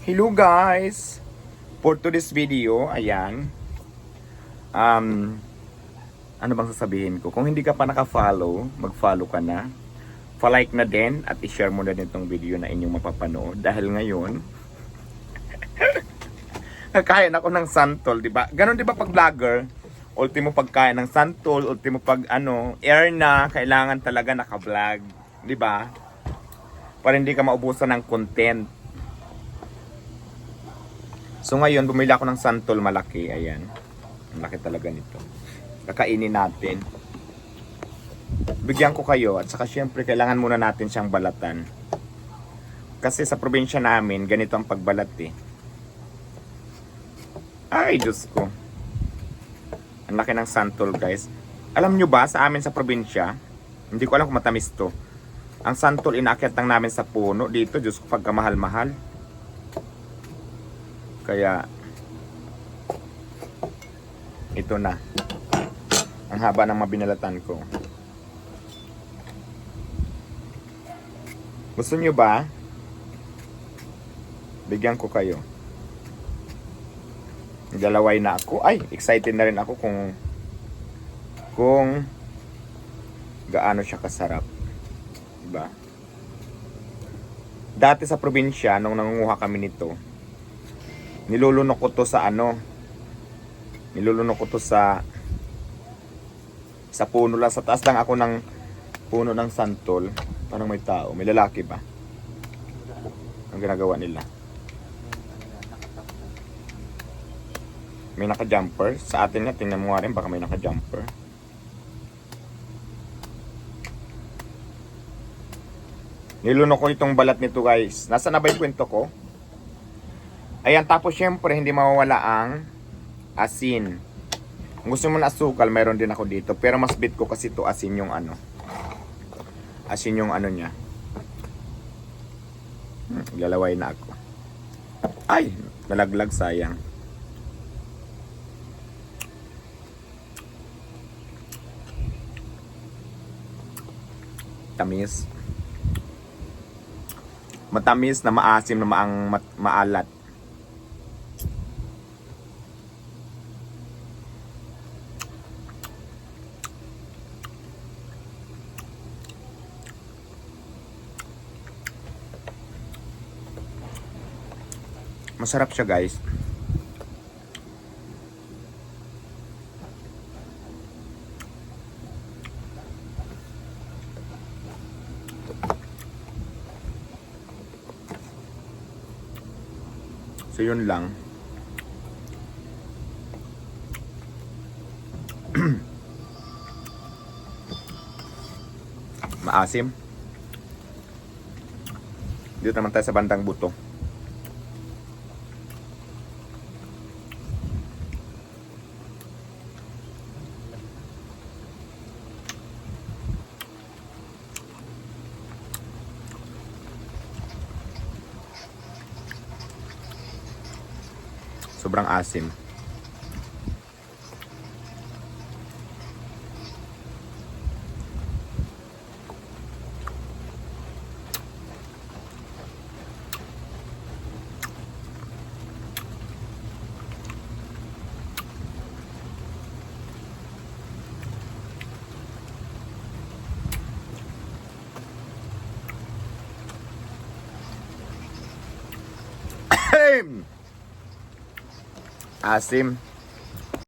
Hello guys! For today's video, ayan. Um, ano bang sasabihin ko? Kung hindi ka pa naka-follow, mag-follow ka na. Pa-like na din at i-share mo na din tong video na inyong mapapanood. Dahil ngayon, nagkain ako ng santol, di ba? Ganon di ba pag vlogger? Ultimo pagkain ng santol, ultimo pag ano, air na, kailangan talaga naka-vlog. Di ba? Para hindi ka maubusan ng content. So ngayon, bumili ako ng santol malaki. Ayan. Ang laki talaga nito. Kakainin natin. Bigyan ko kayo. At saka syempre, kailangan muna natin siyang balatan. Kasi sa probinsya namin, ganito ang pagbalat eh. Ay, Diyos ko. Ang laki ng santol, guys. Alam nyo ba, sa amin sa probinsya, hindi ko alam kung matamis to. Ang santol, inakyat lang namin sa puno dito. Diyos ko, pagkamahal-mahal. Kaya, ito na. Ang haba ng mabinalatan ko. Gusto nyo ba? Bigyan ko kayo. Galaway na ako. Ay, excited na rin ako kung kung gaano siya kasarap. Diba? Dati sa probinsya, nung nangunguha kami nito, nilulunok ko to sa ano, nilulunok ko to sa sa puno lang, sa taas lang ako ng puno ng santol. Parang may tao, may lalaki ba? Ang ginagawa nila. May naka-jumper. Sa atin nga, tingnan mo nga rin, baka may naka-jumper. Nilunok ko itong balat nito guys. Nasa na ba yung kwento ko? Ayan, tapos syempre, hindi mawawala ang asin. Gusto mo na asukal, mayroon din ako dito. Pero mas bit ko kasi to asin yung ano. Asin yung ano niya. Hmm, lalaway na ako. Ay, nalaglag sayang. Tamis. Matamis na maasim na maang mat- maalat. Masarap siya guys. So yun lang. Maasim. Dito naman tayo sa bandang buto. Sobrang asim. Asim.